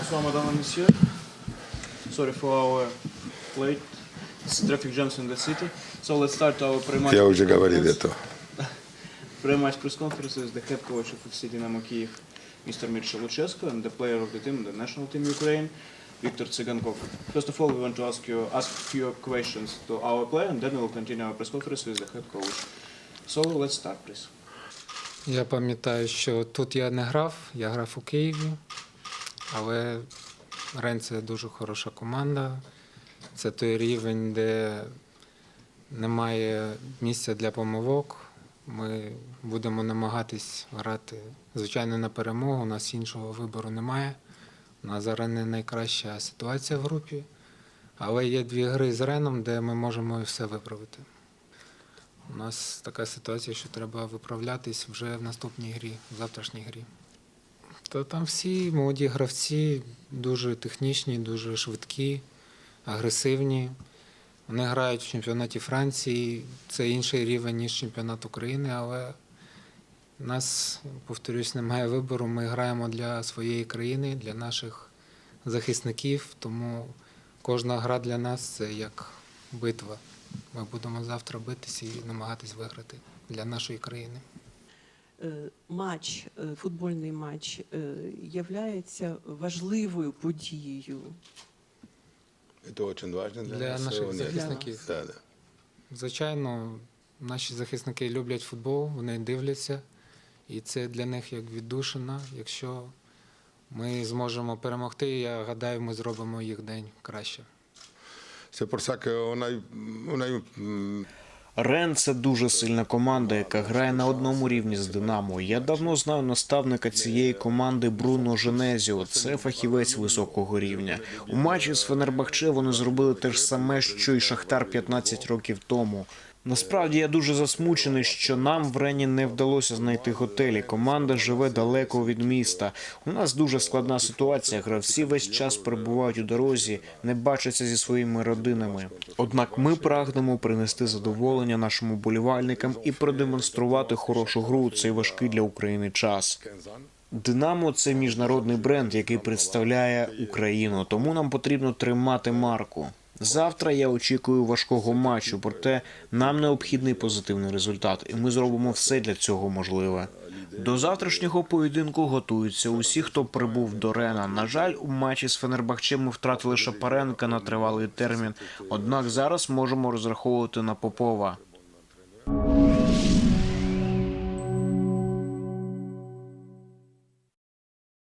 Bonsoir, madame and monsieur. Sorry for our late traffic jams in the city. So let's start our pre-match Я уже говорил это. Pre-match press conference with the head coach of FC Dynamo Kiev, Mr. Mircha Luchescu, and the player of the team, the national team Ukraine, Viktor Tsigankov. First of all, we want to ask you ask few questions to our player, and then we'll continue our press conference with the head coach. So let's start, please. Я пам'ятаю, що тут я не грав, я грав у Києві, але Рен це дуже хороша команда. Це той рівень, де немає місця для помилок. Ми будемо намагатись грати, звичайно, на перемогу. У нас іншого вибору немає. У нас зараз не найкраща ситуація в групі, але є дві гри з Реном, де ми можемо все виправити. У нас така ситуація, що треба виправлятись вже в наступній грі, в завтрашній грі. Та там всі молоді гравці дуже технічні, дуже швидкі, агресивні. Вони грають в чемпіонаті Франції. Це інший рівень, ніж чемпіонат України, але у нас, повторюсь, немає вибору. Ми граємо для своєї країни, для наших захисників, тому кожна гра для нас це як битва. Ми будемо завтра битися і намагатись виграти для нашої країни. Е, матч, е, футбольний матч е, являється важливою подією. Это очень важно для, Для наших захисників. Да, да. Звичайно, наші захисники люблять футбол, вони дивляться, і це для них як віддушина. Якщо ми зможемо перемогти, я гадаю, ми зробимо їх день краще. C'est pour ça qu'on a, eu- on a eu, Рен це дуже сильна команда, яка грає на одному рівні з Динамо. Я давно знаю наставника цієї команди Бруно Женезіо. Це фахівець високого рівня. У матчі з Фенербахче вони зробили те ж саме, що й Шахтар 15 років тому. Насправді я дуже засмучений, що нам в Рені не вдалося знайти готелі. Команда живе далеко від міста. У нас дуже складна ситуація. Гравці весь час перебувають у дорозі, не бачаться зі своїми родинами. Однак ми прагнемо принести задоволення нашим уболівальникам і продемонструвати хорошу гру у цей важкий для України час. Динамо це міжнародний бренд, який представляє Україну, тому нам потрібно тримати марку. Завтра я очікую важкого матчу, проте нам необхідний позитивний результат, і ми зробимо все для цього можливе. До завтрашнього поєдинку готуються усі, хто прибув до Рена. На жаль, у матчі з Фенербахчем ми втратили Шапаренка на тривалий термін. Однак зараз можемо розраховувати на Попова.